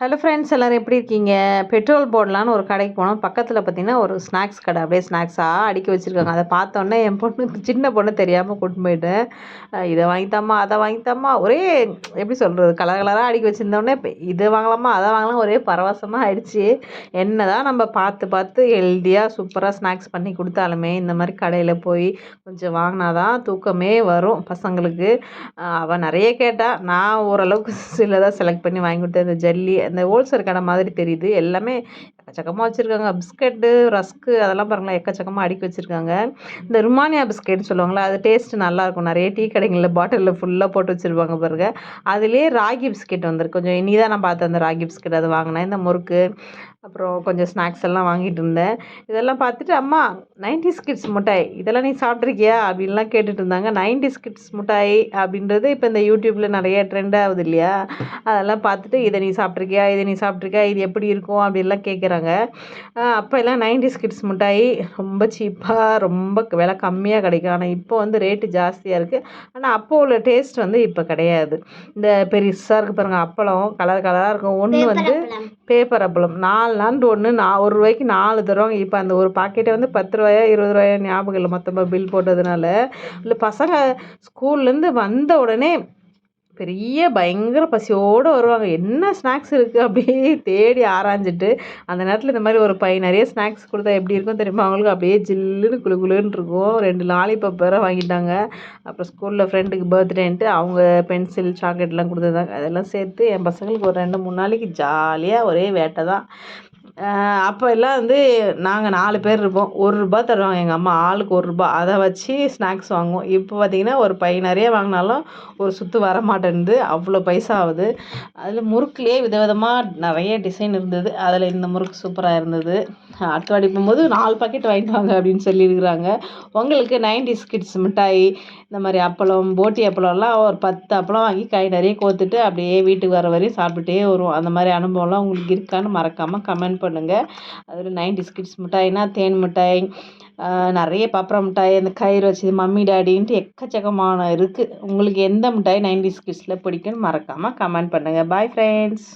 Hello friends எல்லோரும் எப்படி இருக்கீங்க? பெட்ரோல் போடலான்னு ஒரு கடைக்கு போனோம். பக்கத்தில் பார்த்தீங்கன்னா ஒரு ஸ்நாக்ஸ் கடை. அப்படியே ஸ்நாக்ஸாக அடுக்கி வச்சுருக்காங்க. அதை பார்த்தோன்னே என் பொண்ணு சின்ன பொண்ணு தெரியாமல் கூட்டு போயிட்டேன். இதை வாங்கித்தாம்மா அதை வாங்கித்தாம்மா. ஒரே எப்படி சொல்கிறது கலர் கலராக அடுக்கி வச்சுருந்தோடனே இதை வாங்கலாமா அதை வாங்கலாம் ஒரே பரவசமாக ஆயிடுச்சு. என்ன தான் நம்ம பார்த்து பார்த்து ஹெல்த்தியாக சூப்பராக ஸ்நாக்ஸ் பண்ணி கொடுத்தாலுமே இந்த மாதிரி கடையில் போய் கொஞ்சம் வாங்கினா தான் தூக்கமே வரும் பசங்களுக்கு. அவள் நிறைய கேட்டால் நான் ஓரளவுக்கு சிலதாக செலக்ட் பண்ணி வாங்கி கொடுத்தேன். இந்த ஜல்லி இந்த ஹோல்சேல் கடை மாதிரி தெரியுது. எல்லாமே எக்கச்சக்கமாக வச்சுருக்காங்க. பிஸ்கட்டு ரஸ்க்கு அதெல்லாம் பாருங்களேன் எக்கச்சக்கமாக அடுக்கி வச்சுருக்காங்க. இந்த ருமானியா பிஸ்கெட்னு சொல்லுவாங்களே அது டேஸ்ட்டு நல்லாயிருக்கும் நிறைய டீ கடைகளில் பாட்டிலில் ஃபுல்லாக போட்டு வச்சுருப்பாங்க பாருங்க. அதுலேயே ராகி பிஸ்கெட் வந்திருக்கு கொஞ்சம் இனி தான் நான் பார்த்தேன் அந்த ராகி பிஸ்கெட் அது வாங்கினேன். இந்த முறுக்கு அப்புறம் கொஞ்சம் ஸ்நாக்ஸ் எல்லாம் வாங்கிட்டு இருந்தேன். இதெல்லாம் பார்த்துட்டு அம்மா நைன்டி ஸ்கிட்ஸ் மிட்டாய் இதெல்லாம் நீ சாப்பிட்ருக்கியா அப்படின்லாம் கேட்டுட்டு இருந்தாங்க. நைன்டி ஸ்கிட்ஸ் மிட்டாய் அப்படின்றது இப்போ இந்த யூடியூப்பில் நிறைய ட்ரெண்ட் ஆகுது இல்லையா? அதெல்லாம் பார்த்துட்டு இதை நீ சாப்பிட்ருக்கியா இதை நீ சாப்பிட்ருக்கியா இது எப்படி இருக்கும்? அப்படின்லாம் கேட்குறாங்க அப்போ எல்லாம் நைன்டி ஸ்கிட்ஸ் மிட்டாய் ரொம்ப சீப்பாக ரொம்ப விலை கம்மியாக கிடைக்கும். ஆனால் இப்போ வந்து ரேட்டு ஜாஸ்தியாக இருக்குது ஆனால் அப்போ உள்ள டேஸ்ட் வந்து இப்போ கிடையாது. இந்த பெருசாக இருக்குது பாருங்கள் அப்பளம் கலர் கலராக இருக்கும். ஒன்று வந்து பேப்பர் அப்பளம். நாலு நான்கு ஒன்று நான் ஒரு ரூபாய்க்கு நாலு தருவாங்க. இப்போ அந்த ஒரு பாக்கெட்டை வந்து பத்து ரூபாயா இருபது ரூபாயா ஞாபகம் இல்லை மொத்தமாக பில் போட்டதுனால. இல்லை பசங்க ஸ்கூல்லேருந்து வந்த உடனே பெரிய பயங்கர பசியோடு வருவாங்க. என்ன ஸ்நாக்ஸ் இருக்குது அப்படியே தேடி ஆராய்ஞ்சிட்டு அந்த நேரத்தில் இந்த மாதிரி ஒரு பை நிறைய ஸ்நாக்ஸ் கொடுத்தா எப்படி இருக்கும் தெரியுமா? அவங்களுக்கு அப்படியே ஜில்லுன்னு குளு குளுன்னு இருக்கும். ரெண்டு லாலிபப் வேறு வாங்கிட்டாங்க. அப்புறம் ஸ்கூலில் ஃப்ரெண்டுக்கு பர்த்டேன்ட்டு அவங்க பென்சில் சாக்லேட்லாம் கொடுத்துருந்தாங்க அதெல்லாம் சேர்த்து என் பசங்களுக்கு ஒரு ரெண்டு மூணு நாளைக்கு ஜாலியாக ஒரே வேட்டை தான். அப்போ எல்லாம் வந்து நாங்கள் நாலு பேர் இருப்போம். ஒரு ரூபா தருவாங்க. எங்கள் அம்மா ஆளுக்கு ஒரு ரூபா. அதை வச்சு ஸ்நாக்ஸ் வாங்குவோம். இப்போ பார்த்திங்கன்னா ஒரு பை நிறைய வாங்கினாலும் ஒரு சுற்று வர மாட்டேன்து அவ்வளோ பைசா ஆகுது. அதில் முறுக்குலேயே விதவிதமாக நிறைய டிசைன் இருந்தது. அதில் இந்த முறுக்கு சூப்பராக இருந்தது. அடுத்த வாடி போகும்போது நாலு பாக்கெட் வாங்கிட்டு வாங்க அப்படின்னு சொல்லியிருக்கிறாங்க. உங்களுக்கு நைன்டிஸ் கிட்ஸ் மிட்டாய் இந்த மாதிரி அப்பளம் போட்டி அப்பளம்லாம் ஒரு பத்து அப்பளம் வாங்கி கை நிறைய கோத்துட்டு அப்படியே வீட்டுக்கு வர வரையும் சாப்பிட்டுட்டே வருவோம். அந்த மாதிரி அனுபவம்லாம் உங்களுக்கு இருக்கான்னு மறக்காமல் கமெண்ட் பண்ணுங்கள் அதில் நைன்டி ஸ்கிட்ஸ் மிட்டாய்னா தேன் மிட்டாய் நிறைய பப்பரம் மிட்டாய் அந்த கயிறு வச்சு மம்மி டாடின்ட்டு எக்கச்சக்கமான இருக்குது உங்களுக்கு எந்த மிட்டாய் நைன்டி ஸ்கிட்ஸில் பிடிக்குன்னு மறக்காமல் கமெண்ட் பண்ணுங்கள் பாய் ஃப்ரெண்ட்ஸ்